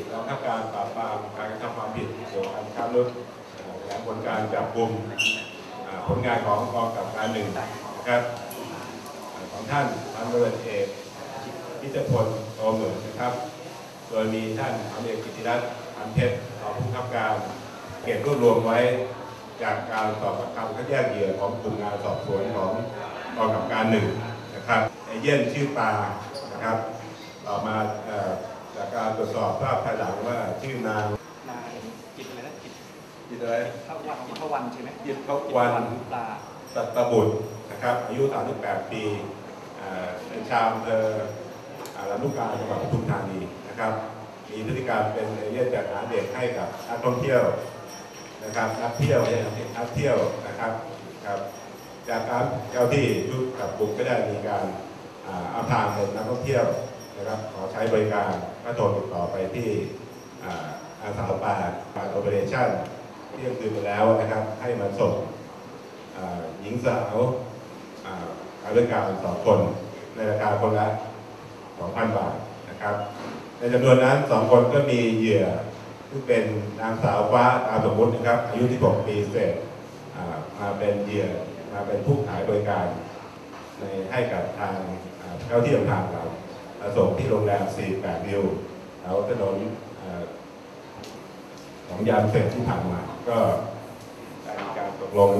กองทัพการปราบปรามการกระทำความผิดเกี่ยวกับการค้ามนุษย์และผลการจับกลุ่มผลงานของกองกับการหนึ่งนะครับของท่านพันตำรวจเอกพิจพลโตเหมือนนะครับ โดยมีท่านพันเอกกิติรัตน์พันเพชรรองผู้บังคับการเก็บรวบรวมไว้จากการสอบปากคำคัดแยกเหยื่อของกลุ่มงานสอบสวนของกองกับการหนึ่งนะครับเอเย่นชื่อปานะครับ ทราบภายหลังว่าชื่อนางนายกิจอะไรนะกิจจิตอะไรพระวันกิจพระวันใช่ไหมจิตพวันปลาสัตบุตรนะครับ อายุ 38 ปีเอ่อเป็นชาวอำเภออ่าลำลูกกาจังหวัดปทุมธานีนะครับ มีพฤติกรรมเป็นเอเย่นจัดหาเด็กให้กับนักท่องเที่ยวนะครับนักเที่ยวเนี่ยนักเที่ยวนะครับครับจากการเจ้าที่ชุดกับกลุ่มก็ได้มีการอ่าเอาทางเป็นนักท่องเที่ยว นะครับขอใช้บริการก็โทรติดต่อไปที่อาอาสาปาการโอเปอเรชั่นที่ยังคืนไปแล้วนะครับ ให้มาส่งหญิงสาวอาการบริการสองคนในราคาคนละ 2,000 บาทนะครับ ในจำนวนนั้นสองคนก็มีเหยื่อซึ่งเป็นนางสาวฟ้าตามสมมตินะครับ อายุ16ปีเศษมาเป็นเหยื่อมาเป็นผู้ขายบริการในให้กับทางเจ้าที่ทางเรา ส่งที่โรงแรม48วิวแถวถนนของยามเสร็จที่ผ่านมา ก็มีการตกลง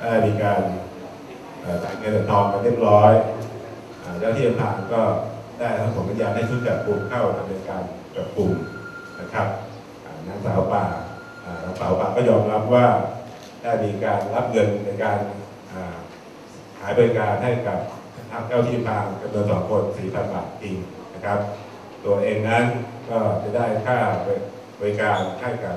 ได้มีการจ่ายเงินทองกันเรียบร้อยเจ้าที่ทางก็ได้ทั้งสองปัญญาให้ชุดจับกลุ่มเข้าดำเนินการจับกลุ่มนะครับนางสาวป่านางสาวป่าก็ยอมรับว่าได้มีการรับเงินในการอ่าขายบริการให้กับ ทางเจ้าที่ทางจำนวนสองคน4,000บาทจริงนะครับ ตัวเองนั้นก็จะได้ค่าบริการให้กับ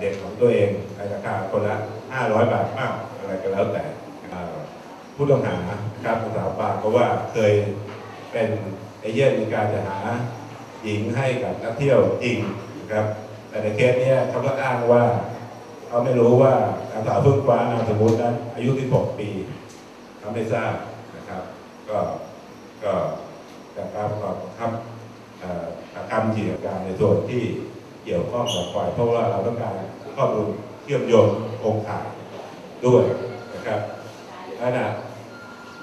เด็กของตัวเองในราคาคนละ 500 บาทมากอะไรก็แล้วแต่ผู้ต้องหานะครับสาวปาเพราะว่าเคยเป็นเอเย่นในการจะหาหญิงให้กับนักเที่ยวจริงนะครับ แต่ในเคสนี้เขาก็อ้างว่าเขาไม่รู้ว่านางสาวเพึ่งฟ้านามสมมุตินั้นอายุ 16 ปีเขาไม่ทราบนะครับ คำเหยื่อการในส่วนที่เกี่ยวข้องกับฝ่ายเพราะว่าเราต้องการข้อมูลเชื่อมโยงโครงข่ายด้วยนะครับนั่นนะ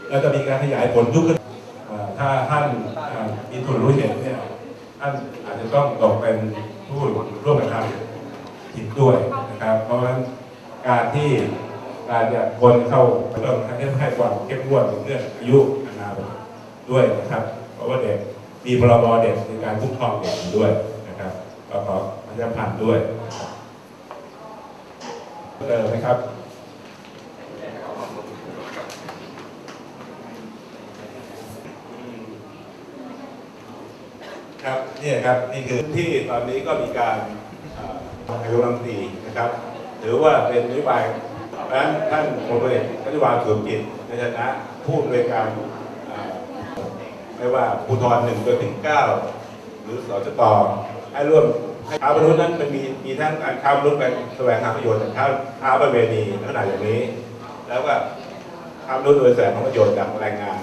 เราจะมีการขยายผลทุกคดีอ่าถ้าท่านมีส่วนรู้เห็นเนี่ยท่านอาจจะต้องตกเป็นผู้ร่วมกระทำผิดด้วยนะครับ เพราะฉะนั้นการที่การจะคนเข้าต้องให้ให้ความเข้มงวดในเรื่องอายุอนาคตด้วยนะครับ เพราะว่าเด็ก มีพรบเด็กในการคุ้มครองเด็กด้วยนะครับก็ขอพยาพันธ์ด้วยเจอไหมครับครับนี่ครับนี่คือที่ตอนนี้ก็มีการเอ่อนายกรัฐมนตรีนะครับถือว่าเป็นนโยบายนั้นท่านพลเอกท่านนายสุรกิจในฐานะผู้อำนวยการ ไม่ว่าภูธรหนึ่งจนถึงเก้าหรือสจตให้ร่วมให้ค้ามนุษย์นั้นมันมีมีทั้งการค้ามนุษย์เป็นแสวงหาประโยชน์จากค้าค้าประเวณีลักษณะอย่างนี้ แล้วก็ค้ามนุษย์โดยแสวงหาประโยชน์จากแรงงาน